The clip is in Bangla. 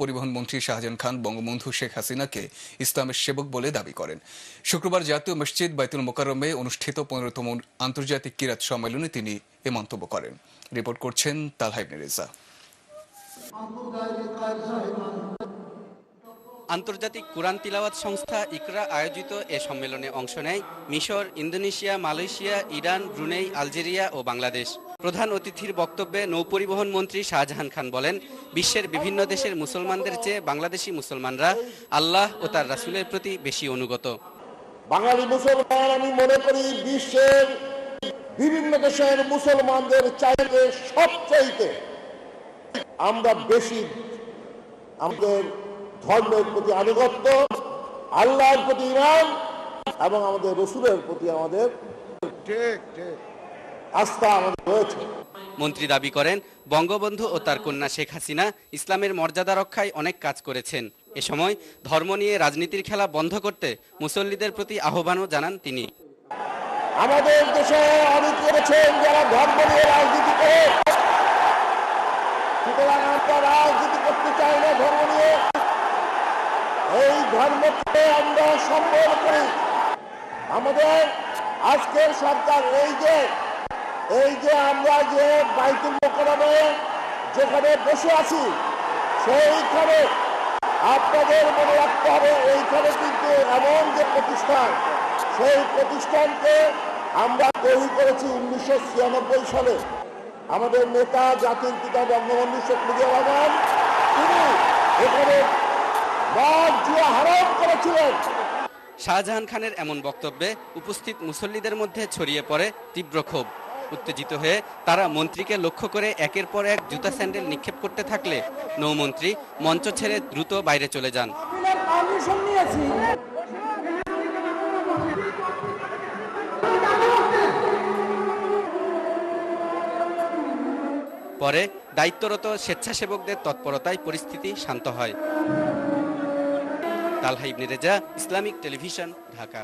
পরিবহন মন্ত্রী শাহজাহান খান বঙ্গবন্ধু শেখ হাসিনাকে ইসলামের সেবক বলে দাবি করেন। শুক্রবার জাতীয় মসজিদ বাইতুল মোকাররমে অনুষ্ঠিত পনেরোতম আন্তর্জাতিক কিরাত সম্মেলনে তিনি এ মন্তব্য করেন। রিপোর্ট করছেন তালহাইব রেজা। আন্তর্জাতিক কোরআন তিলাওয়াত সংস্থা ইকরা আয়োজিত এ সম্মেলনে অংশ নেয় মিশর, Indonesia, Malaysia, Iran, Brunei, Algeria ও বাংলাদেশ। প্রধান অতিথির বক্তব্যে নৌপরিবহন মন্ত্রী শাহজাহান খান বলেন বিশ্বের বিভিন্ন দেশের মুসলমানদের চেয়ে বাংলাদেশি মুসলমানরা আল্লাহ ও তার রাসুলের প্রতি বেশি অনুগত। বাঙালি মুসলমান আমি মনে করি বিশ্বের বিভিন্ন দেশের মুসলমানদের চাইতে সবচাইতে আমরা বেশি আমাদের ধর্মের প্রতি আনুগত্য আল্লাহর প্রতি ইমান এবং আমাদের রসুলের প্রতি আমাদের ঠিক ঠিক। আস্থা আমাদের রয়েছে। মন্ত্রী দাবি করেন বঙ্গবন্ধু ও তার কন্যা শেখ হাসিনা ইসলামের মর্যাদা রক্ষায় অনেক কাজ করেছেন। এ সময় ধর্ম নিয়ে রাজনীতির খেলা বন্ধ করতে মুসল্লিদের প্রতি আহ্বানও জানান তিনি। আমাদের দেশে অনেক করেছেন যারা ধর্ম নিয়ে রাজনীতি করে। সুতরাং আমরা রাজনীতি করতে চাই না ধর্ম নিয়ে। এই ধর্মকে আমরা সম্বল করি। আমাদের আজকের সরকার এই যে এই যে আমরা যে বাইতুল মোকারমে যেখানে বসে আছি, সেইখানে আপনাদের মনে রাখতে হবে, এইখানে কিন্তু এমন যে প্রতিষ্ঠান, সেই প্রতিষ্ঠানকে আমরা তৈরি করেছি উনিশশো ছিয়ানব্বই সালে। আমাদের নেতা, জাতির পিতা বঙ্গবন্ধু শেখ মুজিবুর রহমান, তিনি এখানে হারাম করেছিলেন। শাহজাহান খানের এমন বক্তব্যে উপস্থিত মুসল্লিদের মধ্যে ছড়িয়ে পড়ে তীব্র ক্ষোভ। উত্তেজিত হয়ে তারা মন্ত্রীকে লক্ষ্য করে একের পর এক জুতা স্যান্ডেল নিক্ষেপ করতে থাকলে নৌমন্ত্রী মঞ্চ ছেড়ে দ্রুত বাইরে চলে যান। পরে দায়িত্বরত স্বেচ্ছাসেবকদের তৎপরতায় পরিস্থিতি শান্ত হয়। Talha Ibne Reza, Islamic television, Dhaka.